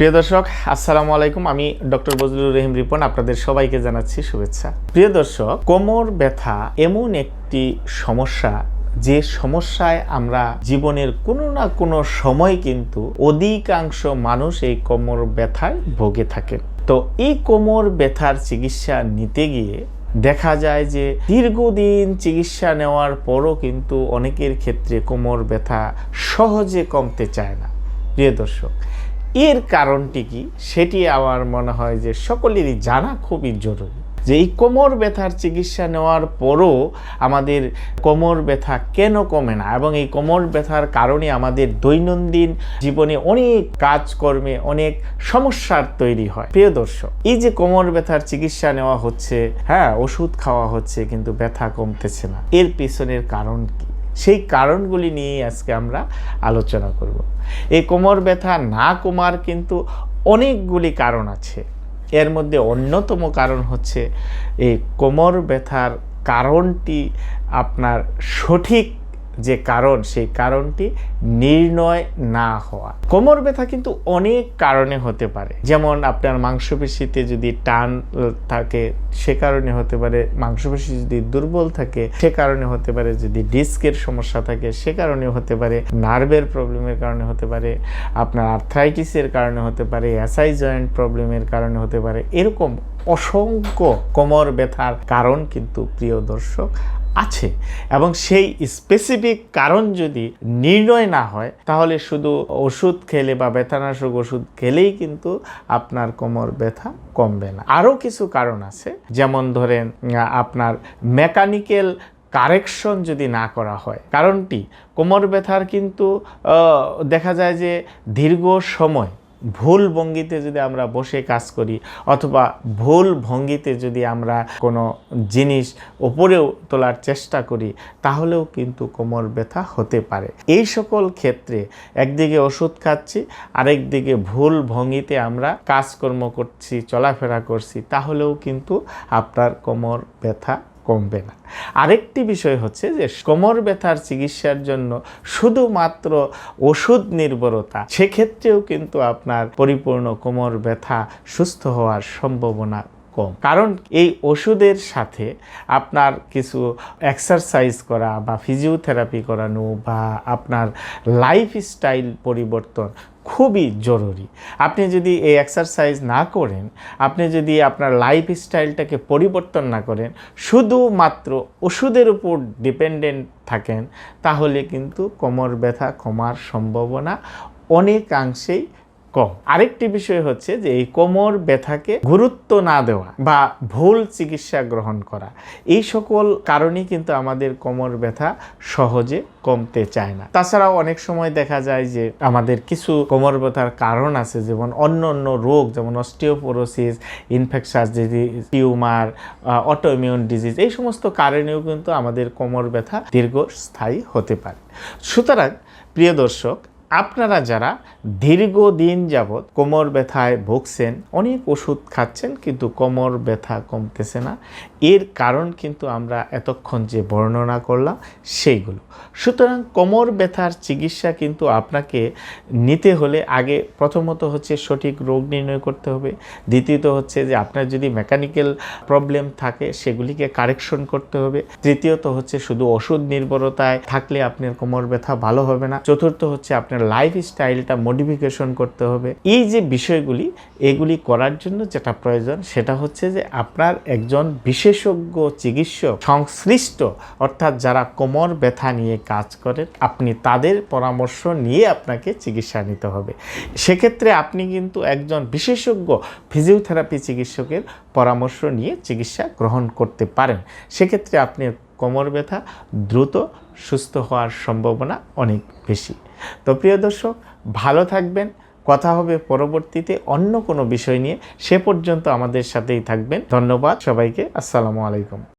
প্রিয় দর্শক, আসসালামু আলাইকুম। আমি ডক্টর বজলুর রহিম রিপন, আপনাদের সবাইকে জানাচ্ছি শুভেচ্ছা। প্রিয় দর্শক, কোমর ব্যথা এমন একটি সমস্যা, যে সমস্যায় আমরা জীবনের কোনো না কোনো সময় কিন্তু অধিকাংশ মানুষ এই কোমর ব্যথায় ভোগে থাকেন তো এই কোমর ব্যথার চিকিৎসা নিতে গিয়ে দেখা যায় যে দীর্ঘদিন চিকিৎসা নেওয়ার পরও কিন্তু অনেকের ক্ষেত্রে কোমর ব্যথা সহজে কমতে চায় না। প্রিয় দর্শক এর কারণটি কি? সেটি আমার মনে হয় যে সকলেরই জানা খুবই জরুরি। যে এই কোমর ব্যথার চিকিৎসা নেওয়ার পরও আমাদের কোমর ব্যথা কেন কমে না? এবং এই কোমর ব্যথার কারণে আমাদের দৈনন্দিন জীবনে অনেক কাজকর্মে অনেক সমস্যার তৈরি হয়। প্রিয় দর্শক, এই যে কোমর ব্যথার চিকিৎসা নেওয়া হচ্ছে হ্যাঁ ওষুধ খাওয়া হচ্ছে, কিন্তু ব্যথা কমতেছে না। এর পিছনের কারণ কি? সেই কারণগুলি নিয়ে আজকে আমরা আলোচনা করব। এই কোমর ব্যথা, না কমার কিন্তু অনেকগুলি কারণ আছে। এর মধ্যে অন্যতম কারণ হচ্ছে এই কোমর ব্যথার কারণটি আপনার সঠিক যে কারণ, সেই কারণটি নির্ণয় না হওয়া। কোমর ব্যথা কিন্তু অনেক কারণে হতে পারে। যেমন আপনার মাংসপেশিতে যদি টান থাকে, সে কারণে হতে পারে। মাংসপেশি যদি দুর্বল থাকে, সে কারণে হতে পারে। যদি ডিস্কের সমস্যা থাকে, সে কারণে হতে পারে। নার্ভের প্রবলেমের কারণে হতে পারে। আপনার আর্থ্রাইটিসের কারণে হতে পারে। অ্যাসাই জয়েন্ট প্রবলেমের কারণে হতে পারে। এরকম অসংখ্য কোমর ব্যথার কারণ কিন্তু প্রিয় দর্শক আছে। এবং সেই স্পেসিফিক কারণ যদি নির্ণয় না হয়, তাহলে শুধু ওষুধ খেলে বা ব্যথানাশক ওষুধ খেলেই কিন্তু আপনার কোমর ব্যথা কমবে না। আরও কিছু কারণ আছে, যেমন ধরেন আপনার মেকানিক্যাল কারেকশন যদি না করা হয়, কারণটি কোমর ব্যথার কিন্তু দেখা যায় যে দীর্ঘ সময় ভুল ভঙ্গিতে যদি আমরা বসে কাজ করি অথবা ভুল ভঙ্গিতে যদি আমরা কোনো জিনিস ওপরেও তোলার চেষ্টা করি, তাহলেও কিন্তু কোমর ব্যথা হতে পারে। এই সকল ক্ষেত্রে একদিকে ওষুধ খাচ্ছি আরেক দিকে ভুল ভঙ্গিতে আমরা কাজকর্ম করছি, চলাফেরা করছি, তাহলেও কিন্তু আপনার কোমর ব্যথা কমবে না। আরেকটি বিষয় হচ্ছে যে কোমর ব্যথার চিকিৎসার জন্য শুধুমাত্র ওষুধ নির্ভরতা, সেক্ষেত্রেও কিন্তু আপনার পরিপূর্ণ কোমর ব্যথা সুস্থ হওয়ার সম্ভাবনা কম। কারণ এই ওষুধের সাথে আপনার কিছু এক্সারসাইজ করা বা ফিজিওথেরাপি করানো বা আপনার লাইফস্টাইল পরিবর্তন খুবই জরুরি। আপনি যদি এই এক্সারসাইজ না করেন, আপনি যদি আপনার লাইফ স্টাইলটাকে পরিবর্তন না করেন, শুধুমাত্র ওষুধের উপর ডিপেন্ডেন্ট থাকেন, তাহলে কিন্তু কোমর ব্যথা কমার সম্ভাবনা অনেকাংশেই কম। আরেকটি বিষয় হচ্ছে যে এই কোমর ব্যথাকে গুরুত্ব না দেওয়া বা ভুল চিকিৎসা গ্রহণ করা, এই সকল কারণেই কিন্তু আমাদের কোমর ব্যথা সহজে কমতে চায় না। তাছাড়াও অনেক সময় দেখা যায় যে আমাদের কিছু কোমর ব্যথার কারণ আছে, যেমন অন্য অন্য রোগ, যেমন osteoporosis, infectious disease, tumour autoimmune disease, এই সমস্ত কারণেও কিন্তু আমাদের কোমর ব্যথা দীর্ঘস্থায়ী হতে পারে। সুতরাং প্রিয় দর্শক আপনারা যারা দীর্ঘদিন যাবৎ কোমর ব্যথায় ভুগছেন, অনেক ওষুধ খাচ্ছেন কিন্তু কোমর ব্যথা কমতেছে না। এর কারণ কিন্তু আমরা এতক্ষণ যে বর্ণনা করলাম সেইগুলো। সুতরাং কোমর ব্যথার চিকিৎসা কিন্তু আপনাকে নিতে হলে আগে প্রথমত হচ্ছে সঠিক রোগ নির্ণয় করতে হবে। দ্বিতীয়ত হচ্ছে যে আপনার যদি মেকানিক্যাল প্রবলেম থাকে সেগুলিকে কারেকশন করতে হবে। তৃতীয়ত হচ্ছে শুধু ওষুধ নির্ভরতায় থাকলে আপনার কোমর ব্যথা ভালো হবে না। চতুর্থ হচ্ছে আপনার লাইফ স্টাইলটা মডিফিকেশন করতে হবে। এই যে বিষয়গুলি, এগুলি করার জন্য যেটা প্রয়োজন, সেটা হচ্ছে যে আপনার একজন বিশেষজ্ঞ চিকিৎসক, সংশ্লিষ্ট, অর্থাৎ যারা কোমর ব্যথা নিয়ে কাজ করেন, আপনি তাদের পরামর্শ নিয়ে আপনাকে চিকিৎসা নিতে হবে। সেক্ষেত্রে আপনি কিন্তু একজন বিশেষজ্ঞ ফিজিওথেরাপি চিকিৎসকের পরামর্শ নিয়ে চিকিৎসা গ্রহণ করতে পারেন। সেক্ষেত্রে আপনি কোমর ব্যথা দ্রুত সুস্থ হওয়ার সম্ভাবনা অনেক বেশি। তো প্রিয় দর্শক, ভালো থাকবেন। কথা হবে পরবর্তীতে অন্য কোনো বিষয় নিয়ে। সে পর্যন্ত আমাদের সাথেই থাকবেন। ধন্যবাদ সবাইকে। আসসালামু আলাইকুম।